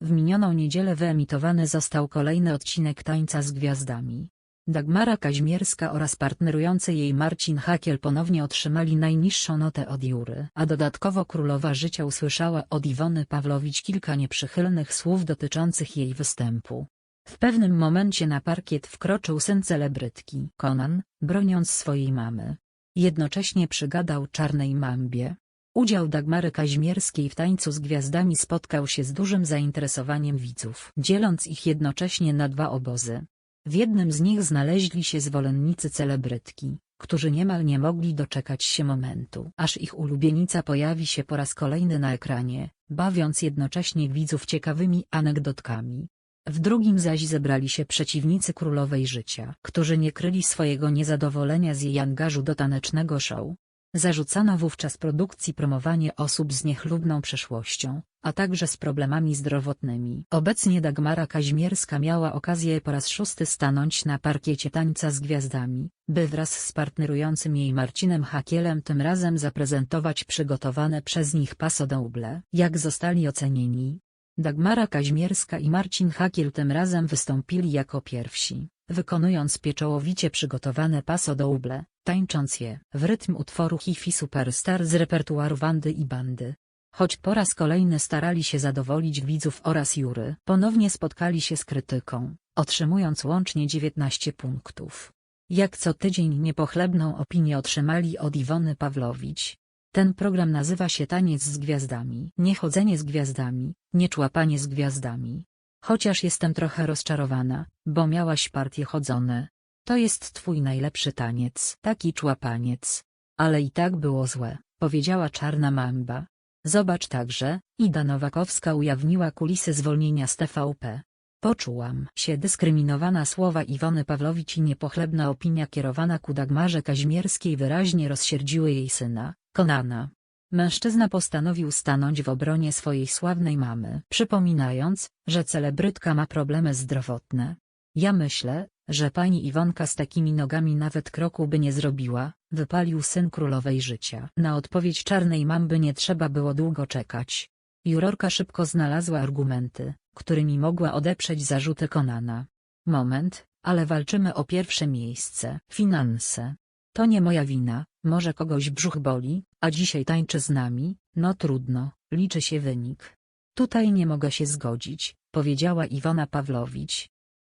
W minioną niedzielę wyemitowany został kolejny odcinek Tańca z Gwiazdami. Dagmara Kaźmierska oraz partnerujący jej Marcin Hakiel ponownie otrzymali najniższą notę od Jury, a dodatkowo Królowa Życia usłyszała od Iwony Pawlowicz kilka nieprzychylnych słów dotyczących jej występu. W pewnym momencie na parkiet wkroczył syn celebrytki, Conan, broniąc swojej mamy. Jednocześnie przygadał czarnej mambie. Udział Dagmary Kaźmierskiej w tańcu z gwiazdami spotkał się z dużym zainteresowaniem widzów, dzieląc ich jednocześnie na dwa obozy. W jednym z nich znaleźli się zwolennicy celebrytki, którzy niemal nie mogli doczekać się momentu, aż ich ulubienica pojawi się po raz kolejny na ekranie, bawiąc jednocześnie widzów ciekawymi anegdotkami. W drugim zaś zebrali się przeciwnicy królowej życia, którzy nie kryli swojego niezadowolenia z jej angażu do tanecznego show. Zarzucano wówczas produkcji promowanie osób z niechlubną przeszłością, a także z problemami zdrowotnymi. Obecnie Dagmara Kaźmierska miała okazję po raz szósty stanąć na parkiecie tańca z gwiazdami, by wraz z partnerującym jej Marcinem Hakielem tym razem zaprezentować przygotowane przez nich paso double. Jak zostali ocenieni? Dagmara Kaźmierska i Marcin Hakiel tym razem wystąpili jako pierwsi, wykonując pieczołowicie przygotowane paso double, tańcząc je w rytm utworu Hifi Superstar z repertuaru Wandy i Bandy. Choć po raz kolejny starali się zadowolić widzów oraz jury, ponownie spotkali się z krytyką, otrzymując łącznie 19 punktów. Jak co tydzień niepochlebną opinię otrzymali od Iwony Pawlowicz. Ten program nazywa się Taniec z Gwiazdami. Nie chodzenie z gwiazdami, nie człapanie z gwiazdami. Chociaż jestem trochę rozczarowana, bo miałaś partie chodzone. To jest twój najlepszy taniec. Taki człapaniec. Ale i tak było złe, powiedziała czarna mamba. Zobacz także, Ida Nowakowska ujawniła kulisy zwolnienia z TVP. Poczułam się dyskryminowana słowa Iwony Pawlowicz i niepochlebna opinia kierowana ku Dagmarze Kaźmierskiej wyraźnie rozsierdziły jej syna, Konana. Mężczyzna postanowił stanąć w obronie swojej sławnej mamy, przypominając, że celebrytka ma problemy zdrowotne. Ja myślę, że pani Iwonka z takimi nogami nawet kroku by nie zrobiła, wypalił syn królowej życia. Na odpowiedź czarnej mamby nie trzeba było długo czekać. Jurorka szybko znalazła argumenty, którymi mogła odeprzeć zarzuty Konana. Moment, ale walczymy o pierwsze miejsce. Finanse. To nie moja wina, może kogoś brzuch boli, a dzisiaj tańczy z nami, no trudno, liczy się wynik. Tutaj nie mogę się zgodzić, powiedziała Iwona Pawlowicz,